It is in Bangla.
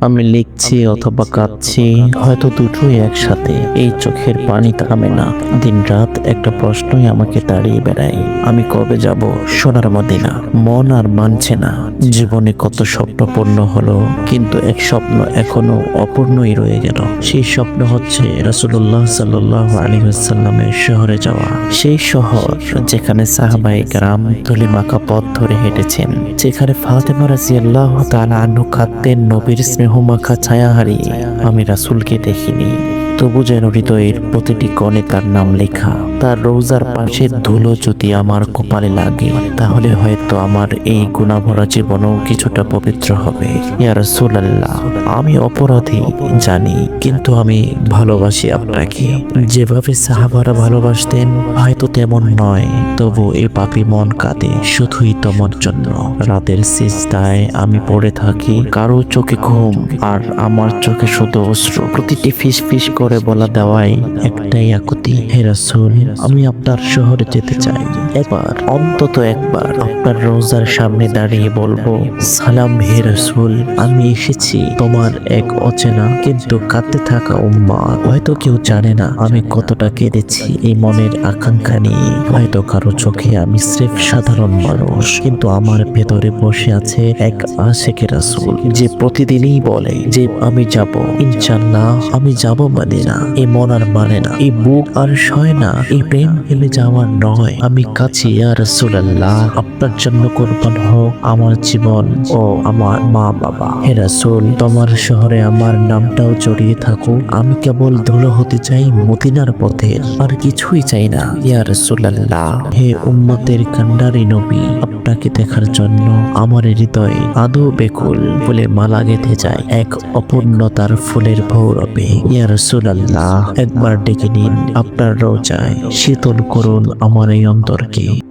আমি লিখছি অথবা কাঁদছি হয়তো দুটোই একসাথে। এই চোখের পানি থামে না। দিনরাত একটা প্রশ্নই আমাকে তাড়িয়ে বেড়ায়। আমি কবে যাব? সোনার মদিনা। মন আর মানছে না। জীবনে কত স্বপ্ন পূর্ণ হলো কিন্তু এক স্বপ্ন এখনও অপূর্ণই রয়ে গেল। সেই স্বপ্ন হচ্ছে রাসুল্লাহ সাল্লাহ আলী সাল্লামের শহরে যাওয়া। সেই শহর যেখানে সাহাবাই গ্রাম ধুলি মাখা পথ ধরে হেঁটেছেন যেখানে ফাতেমা রাজিয়াল্লাহ তাআলা আনহু কাঁদতেন নবীর স্নেহমাখা ছায়া হারিয়ে আমি রাসুলকে দেখিনি। তবু যেন হৃদয়ের প্রতিটি কোণে তার নাম লেখা। তার রোজার পাশের ধুলো যদি আমার কপালে লাগে, তাহলে হয়তো আমার এই গুণাভরা জীবনও কিছুটা পবিত্র হবে। ইয়া রাসূলুল্লাহ, আমি অপরাধী, জানি, কিন্তু আমি ভালোবাসি আপনাকে। যেভাবে সাহাবারা ভালোবাসতেন, হয়তো তেমন নয়, তবু এই পাপি মন কাঁদে, শুধুই তোমার জন্য। রাতের সিজদায় আমি পড়ে থাকি, কারও চোখে ঘুম, আর আমার চোখে শুধু অশ্রু। প্রতিটি ফিস ফিস করে বলা দেওয়াই একটাই আকুতি হে রাসূল আমি আপনার শহরে যেতে চাই। এবার অন্তত একবার আপনার রোজার সামনে দাঁড়িয়ে বলব, সালাম হে রাসূল, আমি এসেছি তোমার এক অচেনা কিন্তু কাঁদতে থাকা উম্মা হয়তো কেউ জানে না আমি কতটা কেঁদেছি এই মনের আকাঙ্ক্ষা নিয়ে। হয়তো কারও চোখে আমি স্রেফ সাধারণ মানুষ, কিন্তু আমার ভেতরে বসে আছে এক আশেকের রাসূল যে প্রতিদিনই বলে যে আমি যাব। ইনশাল্লাহ আমি যাব মানে না এই মন আর মানে না এই বুক আর সয় না এই প্রেম ফেলে যাওয়ার নয়। আমি কাছে ইয়া আপনার জন্য কোরবান হোক আমার জীবন ও আমার মা বাবা হে রাসূল, তোমার শহরে আমার নামটাও জড়িয়ে থাকুক। আমি কেবল ধুলো হতে চাই মদিনার পথে, আর কিছুই চাই না। ইয়া রাসূলুল্লাহ। হে উম্মতের কান্ডারি নবী, আপনাকে দেখার জন্য আমার হৃদয় আদৌ বেকুল বলে মালা গেঁথে যায় এক অপূর্ণতার ফুলের ভৌরবে। ইয়া রাসূলুল্লাহ, একবার ডেকে নিন, আপনার রোজায় শীতল করুন আমার এই অন্তরকে। Короткий.